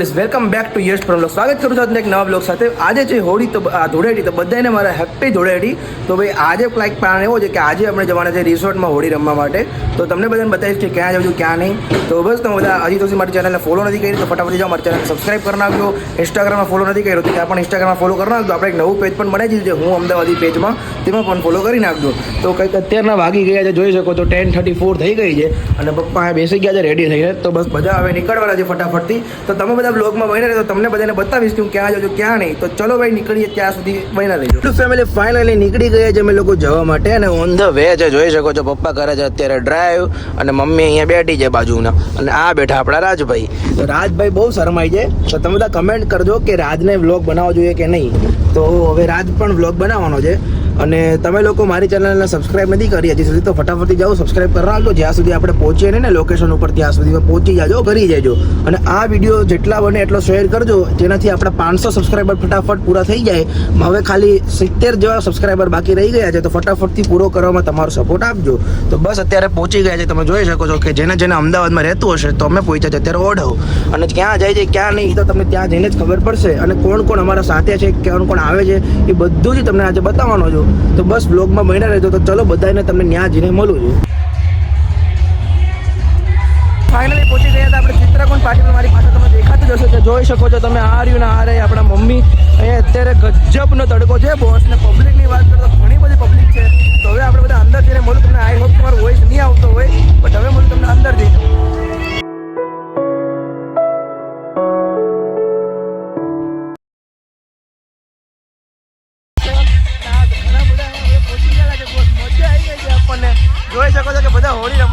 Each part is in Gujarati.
Families welcome back to Yash from blog સ્વાગત કરું છું એક નવા બ્લોગ સાથે. આજે જે હોળી તો આ ધૂળેટી તો બધાને મારા હેપી ધૂળેટી. તો ભાઈ, આજે લાઈક પ્લાન એવો છે કે આજે આપણે જવાના છે રિસોર્ટમાં હોળી રમવા માટે. તો તમને બધાને બતાવીશ કે ક્યાં જવું ક્યાં નહીં. તો બસ, તમે બધા હજી તો મારી ચેનલને ફોલો નથી કરી, તો ફટાફટ જાઓ, મારી ચેનલ સબસ્ક્રાઈબ કરી નાખજો. ઇન્સ્ટાગ્રામમાં ફોલો નથી કર્યો ત્યાં પણ ઇન્સ્ટાગ્રામમાં ફોલો કરી નાખજો. આપણે એક નવું પેજ પણ બનાવી દીધું છે, હું અમદાવાદી પેજમાં તેમાં પણ ફોલો કરી નાખજો. તો કંઈક અત્યારના વાગી ગયા છે, જોઈ શકો તો ટેન થર્ટી ફોર થઈ ગઈ છે. અને પપ્પા બેસી ગયા છે રેડી થઈને તો બસ બધા હવે નીકળવાના છે ફટાફટથી. તો તમે બધા બ્લોગમાં બન્યા રહેજો તમને બધાને બતાવીશ કે હું ક્યાં જાઉં છું, ક્યાં નહીં. તો ચલો ભાઈ, નીકળીએ ત્યાં સુધી બન્યા રહેજો ફેમિલી ફાઇનલી નીકળી ગયા છે અમે લોકો જવા માટે અને ઓન ધ વે છે, જોઈ શકો છો, પપ્પા કરે છે, અત્યારે ડ્રાઈવ અને મમ્મી અહીંયા બેઠી છે બાજુના. અને આ બેઠા આપણા રાજભાઈ. તો રાજભાઈ બહુ શરમાઈ છે. તો તમે બધા કમેન્ટ કરજો કે રાજને વ્લોગ બનાવવો જોઈએ કે નહીં. તો હવે રાજ પણ વ્લોગ બનાવવાનો છે. અને તમે લોકો મારી ચેનલને સબસ્ક્રાઇબ નથી કરી, હજી સુધી તો ફટાફટથી જાઓ સબસ્ક્રાઇબ કરવા આવજો જ્યાં સુધી આપણે પહોંચીએ ને લોકેશન ઉપર, ત્યાં સુધી પહોંચી જાજો, કરી જજો અને આ વીડિયો જેટલા બને એટલો શેર કરજો, જેનાથી આપણા પાંચસો સબસ્ક્રાઇબર ફટાફટ પૂરા થઈ જાય. હવે ખાલી સિત્તેર જેવા સબસ્ક્રાઇબર બાકી રહી ગયા છે, તો ફટાફટથી પૂરો કરવામાં તમારો સપોર્ટ આપજો. તો બસ અત્યારે પહોંચી ગયા છે, તમે જોઈ શકો છો કે જેને જેને અમદાવાદમાં રહેતું હશે, તો અમે પહોંચ્યા છે અત્યારે ઓઢવ. અને ક્યાં જાય છે, ક્યાં નહીં તો તમને ત્યાં જઈને જ ખબર પડશે. અને કોણ કોણ અમારા સાથે છે, કોણ કોણ આવે છે, એ બધું જ તમને આજે બતાવવાનો છું. તો બસ બ્લોગમાં બન્યા રહેજો. તો ચલો બધાને તમને ત્યાં જઈને મળું છું. ફાઇનલી પહોંચી ગયા હતા આપણે ચિત્રકોણ પાટીલ મારી પાસે તમે દેખાતું જશો તો જોઈ શકો છો તમે આ રહ્યું ને આ રહી આપણા મમ્મી. અહીંયા અત્યારે ગજબનો તડકો છે. બોસ ને પબ્લિકની વાત કરો ઘણી બધી પબ્લિક છે. તો હવે આપણે બધા અંદર જઈને મળું. તમને આઈ હોપ તમારો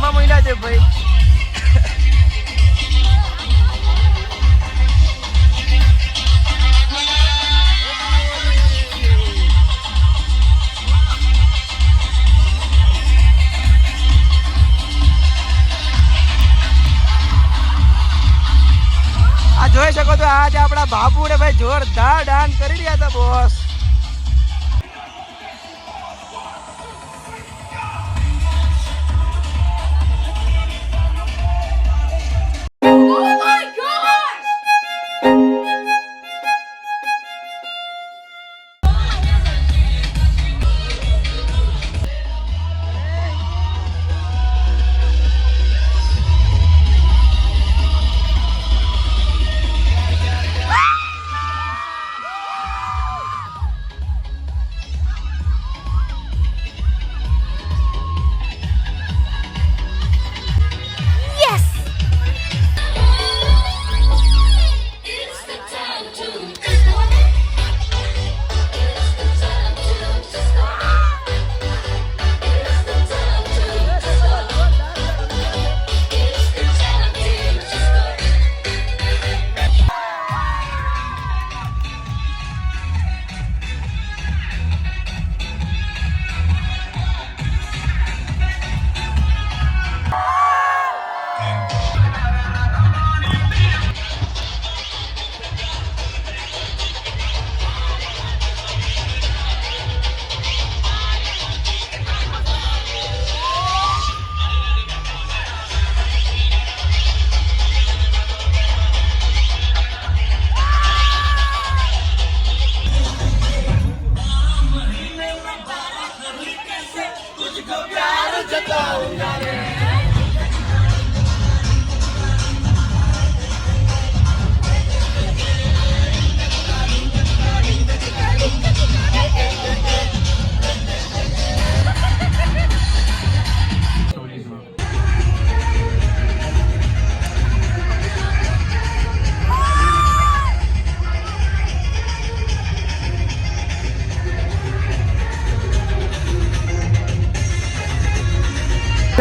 બધા હોળી છે ભાઈ. જોઈ શકો છો આજે આપણા બાપુ ને ભાઈ જોરદાર ડાન્સ કરી રહ્યા હતા બોસ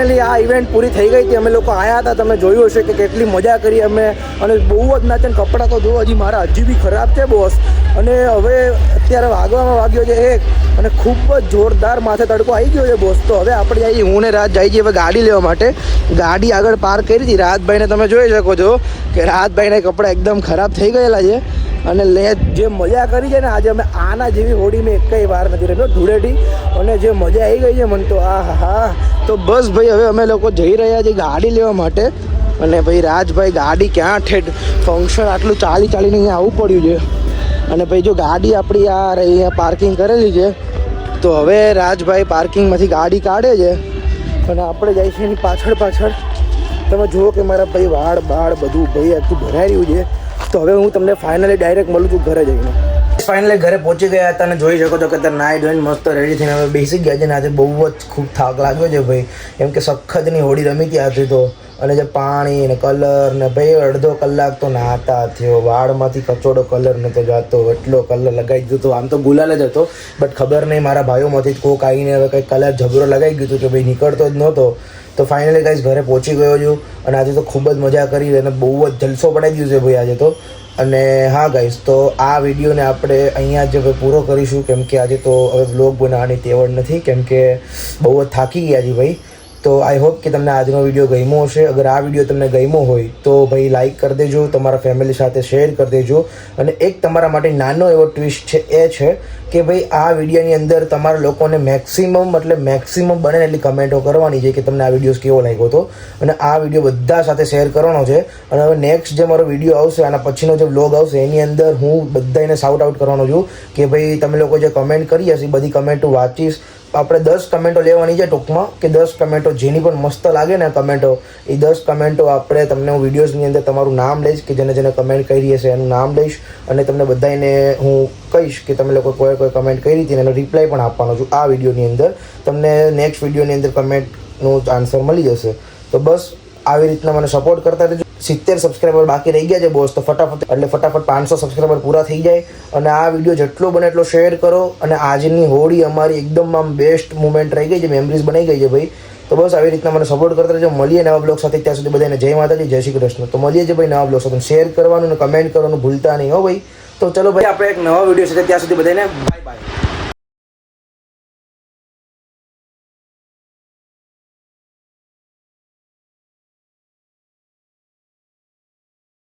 ફાઇનલી આ ઇવેન્ટ પૂરી થઈ ગઈ હતી. અમે લોકો આવ્યા હતા. તમે જોયું હશે કે કેટલી મજા કરી અમે. અને બહુ જ નાચે ને કપડાં તો જુઓ, હજી મારા હજી બી ખરાબ છે બોસ અને હવે અત્યારે વાગવામાં વાગ્યો છે એક. અને ખૂબ જ જોરદાર માથે તડકો આવી ગયો છે બોસ તો હવે આપણે જઈએ હું ને રાત જઈએ છીએ હવે ગાડી લેવા માટે. ગાડી આગળ પાર્ક કરી હતી. રાતભાઈને તમે જોઈ શકો છો કે રાતભાઈને કપડાં એકદમ ખરાબ થઈ ગયેલા છે. અને લે, જે મજા કરી છે ને, આજે અમે આના જેવી હોડી મેં એકઈ વાર નથી રમ્યો. ધૂળેટી. અને જે મજા આવી ગઈ છે મને તો આ હા. તો બસ ભાઈ, હવે અમે લોકો જઈ રહ્યા છીએ ગાડી લેવા માટે. અને ભાઈ, રાજભાઈ, ગાડી ક્યાં ઠેઠ? ફંક્શન આટલું ચાલી ચાલીને અહીંયા આવવું પડ્યું છે. અને ભાઈ, જો ગાડી આપણી આ રહી, અહીંયા પાર્કિંગ કરેલી છે, તો હવે રાજભાઈ પાર્કિંગમાંથી ગાડી કાઢે છે. અને આપણે જઈએ છે એની પાછળ પાછળ. તમે જુઓ કે મારા ભાઈ વાળ બાળ બધું ભાઈ આટલું ભરાઈ રહ્યું છે. તો હવે હું તમને ફાઇનલી ડાયરેક્ટ મળું છું ઘરે જઈને. ફાઇનલી ઘરે પહોંચી ગયા હતા અને જોઈ શકો છો કે ત્યારે નાઈ ધોઈને મસ્ત રેડી થઈને હવે બેસી ગયા છે ને આજે બહુ જ ખૂબ થાક લાગ્યો છે ભાઈ. કેમ કે સખતની હોડી રમી ગયા હતી તો. અને જે પાણી ને કલર ને ભાઈ અડધો કલાક તો નાતા થયો. વાળમાંથી કચોડો કલર નતો જાતો, એટલો કલર લગાવી દીધો આમ તો ગુલાલ જ હતો, બટ ખબર નહીં મારા ભાઈઓમાંથી જ કોક આવીને હવે કંઈક કલર ઝઘડો લગાવી દીધો કે ભાઈ નીકળતો જ નહોતો. તો ફાઇનલી ગાઈઝ ઘરે પહોંચી ગયો છું અને આજે તો ખૂબ જ મજા કરી અને બહુ જ જલસો પડાવી દીધો છે ભાઈ આજે તો. અને હા ગાઈઝ તો આ વિડીયોને આપણે અહીંયા જ હવે પૂરો કરીશું, કેમ કે આજે તો હવે બ્લોગ બનાવવાની તેવડ નથી, કેમ કે બહુ જ થાકી ગયા છે ભાઈ. તો આઈ હોપ કે તમને આજનો વીડિયો ગમ્યો હશે. અગર આ વીડિયો તમને ગમ્યો હોય, તો ભાઈ લાઈક કરી દેજો, તમારા ફેમિલી સાથે શેર કરી દેજો. અને એક તમારા માટે નાનો એવો ટ્વિસ્ટ છે, એ છે કે ભાઈ આ વિડીયોની અંદર તમારા લોકોને મેક્સિમમ એટલે મેક્સિમમ બને એટલી કમેન્ટો કરવાની છે કે તમને આ વીડિયો કેવો લાગ્યો હતો. અને આ વીડિયો બધા સાથે શેર કરવાનો છે. અને હવે નેક્સ્ટ જે મારો વીડિયો આવશે, આના પછીનો જે વ્લોગ આવશે, એની અંદર હું બધાને સાઉટ આઉટ કરવાનો છું કે ભાઈ તમે લોકો જે કમેન્ટ કરી હશે બધી કમેન્ટો વાંચીશ. આપણે દસ કમેન્ટો લેવાની છે ટૂંકમાં કે દસ કમેન્ટો જેની પણ મસ્ત લાગે ને કમેન્ટો, એ દસ કમેન્ટો આપણે તમને હું વિડીયોઝની અંદર તમારું નામ લઈશ કે જેને જેને કમેન્ટ કરી હશે એનું નામ લઈશ અને તમને બધાને હું કહીશ કે તમે લોકો કોઈ કોઈ કમેન્ટ કરી હતી એનો રિપ્લાય પણ આપવાનો છું આ વિડીયોની અંદર. તમને નેક્સ્ટ વિડીયોની અંદર કમેન્ટનું આન્સર મળી જશે. તો બસ, આવી રીતના મને સપોર્ટ કરતા રહેજો. સિત્તેર સબસ્ક્રાઈબર બાકી રહી ગયા છે બોસ તો ફટાફટ, એટલે ફટાફટ પાંચસો સબસ્ક્રાઈબર પૂરા થઈ જાય. અને આ વીડિયો જેટલો બને એટલો શેર કરો. અને આજની હોળી અમારી એકદમ આમ બેસ્ટ મુમેન્ટ રહી ગઈ છે. મેમરીઝ બની ગઈ છે ભાઈ. તો બસ આવી રીતના મને સપોર્ટ કરતા રહેજો. મળીએ નવા બ્લોગ સાથે. ત્યાં સુધી બધાને જય માતાજી, જય શ્રી કૃષ્ણ. તો મળીએ છે ભાઈ નવા બ્લોગ સાથે. શેર કરવાનું અને કમેન્ટ કરવાનું ભૂલતા નહીં હો ભાઈ. તો ચલો ભાઈ, આપણે એક નવા વીડિયો સાથે ત્યાં સુધી બધાને બાય બાય